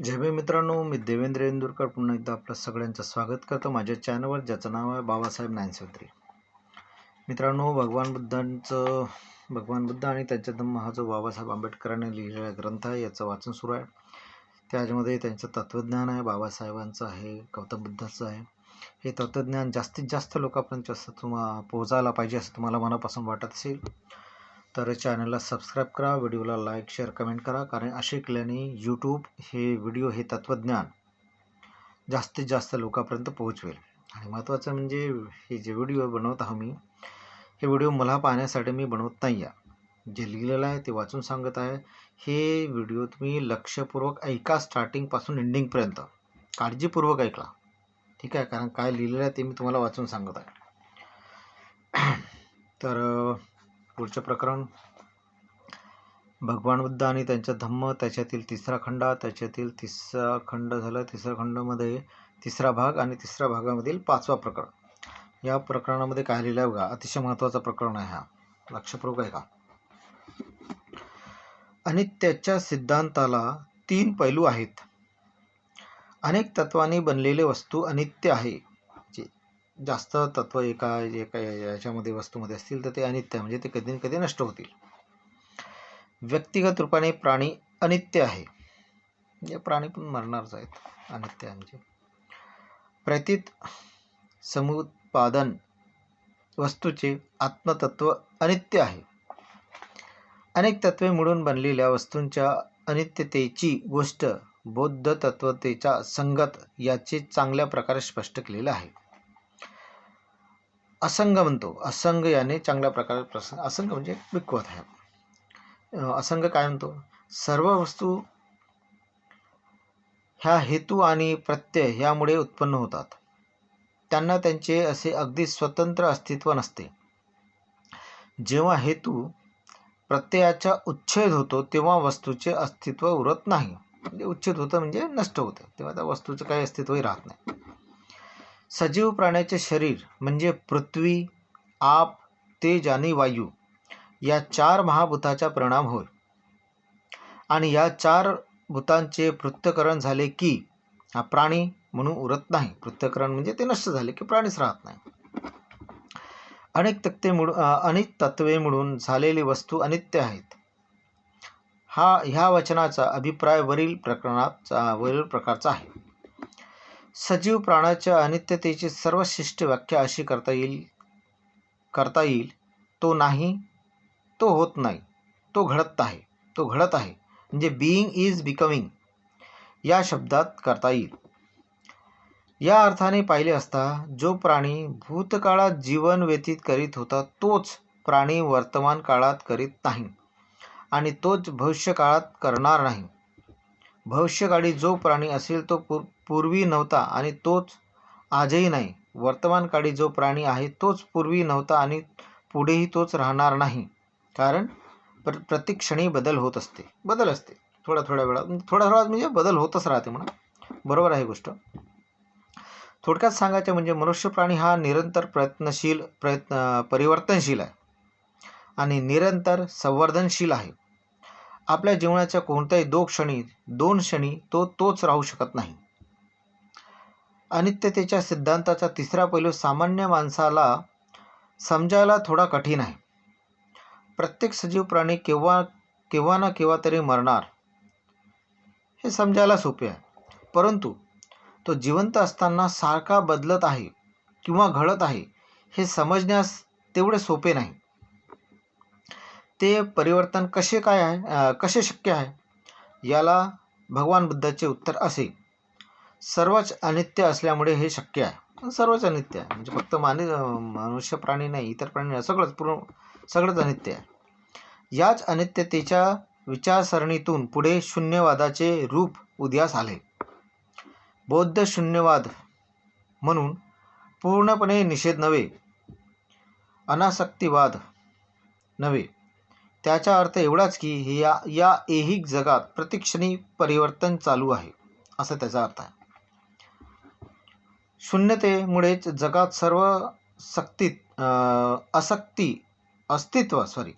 जय भीम मित्रांनो मी देवेंद्र इंदुरकर. पुन्हा एकदा आपलं सगळ्यांचं स्वागत करतो माझ्या चॅनलवर ज्याचं नाव आहे बाबासाहेब नाईन थ्री मित्रांनो भगवान बुद्धांचं भगवान बुद्ध आणि त्यांच्या धम्म हा जो बाबासाहेब आंबेडकरांनी लिहिलेला ग्रंथ आहे याचं वाचन सुरू आहे. त्याच्यामध्ये त्यांचं तत्त्वज्ञान आहे बाबासाहेबांचं आहे गौतम बुद्धाचं आहे. हे तत्त्वज्ञान जास्तीत जास्त लोकांपर्यंत जास्त तुम्हाला पोहोचायला पाहिजे असं तुम्हाला मनापासून वाटत असेल. तर चॅनलला सबस्क्राईब करा व्हिडिओला लाईक शेअर कमेंट करा कारण असे केल्याने यूट्यूब हे व्हिडिओ हे तत्त्वज्ञान जास्तीत जास्त लोकांपर्यंत पोहोचवेल. आणि महत्त्वाचं म्हणजे हे जे व्हिडिओ बनवत आहो मी हे व्हिडिओ मला पाहण्यासाठी मी बनवत नाही आहे जे लिहिलेलं आहे ते वाचून सांगत आहे हे व्हिडिओ तुम्ही लक्षपूर्वक ऐका स्टार्टिंगपासून एंडिंगपर्यंत काळजीपूर्वक ऐकला. ठीक आहे कारण काय लिहिलेलं आहे ते मी तुम्हाला वाचून सांगत आहे. तर पुढचं प्रकरण. भगवान बुद्ध आणि त्यांचा धम्म त्याच्यातील तिसरा खंड त्याच्यातील तिसरा खंड झालं. तिसऱ्या खंडामध्ये तिसरा भाग आणि तिसऱ्या भागामधील पाचवा प्रकरण. या प्रकरणामध्ये काय लिहिलं आहे बघा अतिशय महत्त्वाचं प्रकरण आहे हा. लक्षपूर्वक आहे का आणि त्याच्या सिद्धांताला तीन पैलू आहेत. अनेक तत्वांनी बनलेले वस्तू अनित्य आहे. जास्त तत्व एका एका याच्यामध्ये वस्तूमध्ये असतील तर ते अनित्य म्हणजे ते कधी कधी नष्ट होतील. व्यक्तिगत रूपाने प्राणी अनित्य आहे. म्हणजे प्राणी पण मरणारच आहेत. अनित्य म्हणजे प्रतीत समुत्पादन वस्तूचे आत्मतत्व अनित्य आहे. अनेक तत्वे मिळून बनलेल्या वस्तूंच्या अनित्यतेची गोष्ट बौद्ध तत्वतेच्या संगत याचे चांगल्या प्रकारे स्पष्ट केलेलं आहे. असंग म्हणतो. असंग याने चांगल्या प्रकारे प्रसंग असंग म्हणजे विकवत आहे. असंग काय म्हणतो? सर्व वस्तू ह्या हेतू आणि प्रत्यय ह्यामुळे उत्पन्न होतात. त्यांना त्यांचे असे अगदी स्वतंत्र अस्तित्व नसते. जेव्हा हेतू प्रत्ययाचा उच्छेद होतो तेव्हा वस्तूचे अस्तित्व उरत नाही. म्हणजे उच्छेद होतं म्हणजे नष्ट होतं. तेव्हा त्या वस्तूचं काही अस्तित्वही राहत नाही. सजीव प्राण्याचे शरीर म्हणजे पृथ्वी आप तेज आणि वायू या चार महाभूताचा परिणाम होय. आणि या चार भूतांचे पृथ्थकरण झाले की हा प्राणी म्हणून उरत नाही. पृथ्थकरण म्हणजे ते नष्ट झाले की प्राणीच राहत नाही. अनेक तत्वे मिळून अनेक तत्वे मिळून झालेली वस्तू अनित्य आहेत. हा ह्या वचनाचा अभिप्राय वरील प्रकरणात वरील प्रकारचा आहे. सजीव प्राण्याच्या अनित्यतेची सर्वश्रेष्ठ व्याख्या अशी करता येईल करता येईल. तो नाही तो होत नाही. तो घडत आहे तो घडत आहे. म्हणजे बिईंग इज बिकमिंग या शब्दात करता येईल. या अर्थाने पाहिले असता जो प्राणी भूतकाळात जीवन व्यतीत करीत होता तोच प्राणी वर्तमान काळात करीत नाही आणि तोच भविष्यकाळात करणार नाही. भविष्यकाळी जो प्राणी असेल तो पूर पूर्वी नव्हता आणि तोच आजही नाही. वर्तमानकाळी जो प्राणी आहे तोच पूर्वी नव्हता आणि पुढेही तोच राहणार नाही. कारण प्र प्रत्येक क्षणी बदल होत असते. बदल असते. थोड्या थोड्या वेळात थोड्या थोडा म्हणजे बदल होतच राहते म्हणा. बरोबर आहे गोष्ट. थोडक्यात सांगायचं म्हणजे मनुष्य प्राणी हा निरंतर प्रयत्नशील प्रयत्न परिवर्तनशील आहे. आणि निरंतर संवर्धनशील आहे. आपल्या जीवनाच्या कोणत्याही दो क्षणी दोन क्षणी तो तोच राहू शकत नाही. अनित्यतेच्या सिद्धांताचा तिसरा पैलू सामान्य माणसाला समजायला थोडा कठीण आहे. प्रत्येक सजीव प्राणी केव्हा केव्हा ना केव्हा तरी मरणार हे समजायला सोपे आहे. परंतु तो जिवंत असताना सारखा बदलत आहे किंवा घडत आहे हे समजण्यास तेवढे सोपे नाही. ते परिवर्तन कसे काय आहे कसे शक्य आहे याला भगवान बुद्धाचे उत्तर असे. सर्वच अनित्य असल्यामुळे हे शक्य आहे. सर्वच अनित्य आहे. म्हणजे फक्त मानि मनुष्य प्राणी नाही इतर प्राणी नाही सगळंच पूर्ण सगळंच अनित्य आहे. याच अनित्यतेच्या विचारसरणीतून पुढे शून्यवादाचे रूप उदयास आले. बौद्ध शून्यवाद म्हणून पूर्णपणे निषेध नव्हे. अनासक्तिवाद नव्हे. त्याचा अर्थ एवढाच की या या ऐहिक जगात प्रतिक्षणी परिवर्तन चालू आहे असा त्याचा अर्थ आहे. शून्यतेमुळेच जगात सर्व सक्तीत असक्ती अस्तित्व सॉरी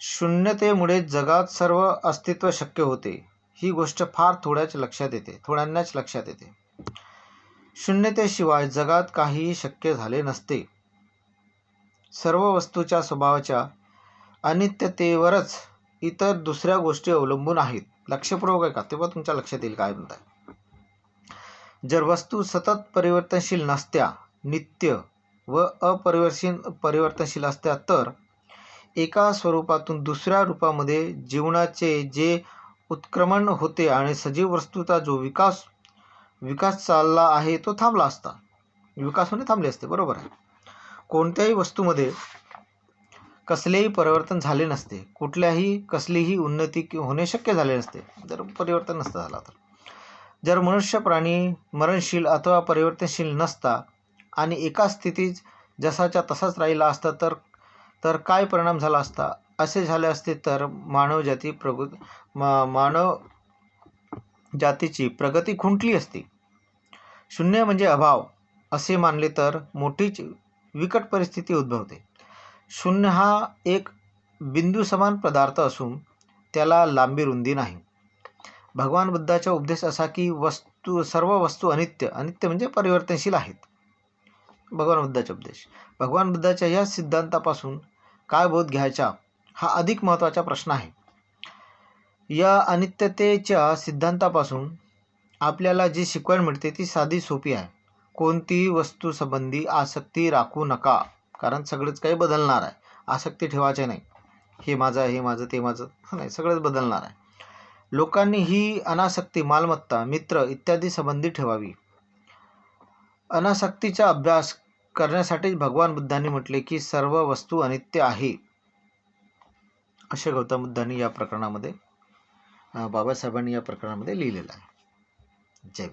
शून्यतेमुळे जगात सर्व अस्तित्व शक्य होते. ही गोष्ट फार थोड्याच लक्षात येते थोड्यांनाच लक्षात येते. शून्यतेशिवाय जगात काहीही शक्य झाले नसते. सर्व वस्तूच्या स्वभावाच्या अनित्यतेवरच इतर दुसऱ्या गोष्टी अवलंबून आहेत. लक्षपूर्वक आहे का तेव्हा तुमच्या लक्षात येईल काय म्हणताय. जर वस्तू सतत परिवर्तनशील नसत्या नित्य व अपरिवर्तनशील परिवर्तनशील असत्या तर एका स्वरूपातून दुसऱ्या रूपामध्ये जीवनाचे जे उत्क्रमण होते आणि सजीव वस्तूचा जो विकास विकास चालला आहे तो थांबला असता. विकास होणे थांबले असते बरोबर आहे. कोणत्याही वस्तूमध्ये कसलेही परिवर्तन झाले नसते. कुठल्याही कसलीही उन्नती होणे शक्य झाले नसते. जर परिवर्तन नसतं झाला तर. जर मनुष्य प्राणी मरणशील अथवा परिवर्तनशील नसता आणि एका स्थितीत जसाच्या तसाच राहिला असता तर तर काय परिणाम झाला असता? असे झाले असते तर मानवजाती प्रगु मा मानव जातीची प्रगती खुंटली असती. शून्य म्हणजे अभाव असे मानले तर मोठीच विकट परिस्थिती उद्भवते. शून्य हा एक बिंदू समान पदार्थ असून त्याला लांबी रुंदी नाही. भगवान बुद्धाचा उपदेश असा की वस्तू सर्व वस्तू अनित्य अनित्य म्हणजे परिवर्तनशील आहेत. भगवान बुद्धाचा उपदेश. भगवान बुद्धाच्या या सिद्धांतापासून काय बोध घ्यायचा हा अधिक महत्त्वाचा प्रश्न आहे. या अनित्यतेच्या सिद्धांतापासून आपल्याला जी शिकवण मिळते ती साधी सोपी आहे. कोणतीही वस्तूसंबंधी आसक्ती राखू नका कारण सगळंच काही बदलणार आहे. आसक्ती ठेवायचे नाही. हे माझं आहे हे माझं ते माझं. नाही सगळंच बदलणार आहे. लोकांनी ही अनासक्ती मालमत्ता मित्र इत्यादी संबंधी ठेवावी. अनासक्तीचा अभ्यास करण्यासाठीच भगवान बुद्धांनी म्हटले की सर्व वस्तू अनित्य आहे. असे गौतम बुद्धांनी या प्रकरणामध्ये बाबासाहेबांनी या प्रकरणामध्ये लिहिलेलं आहे. जय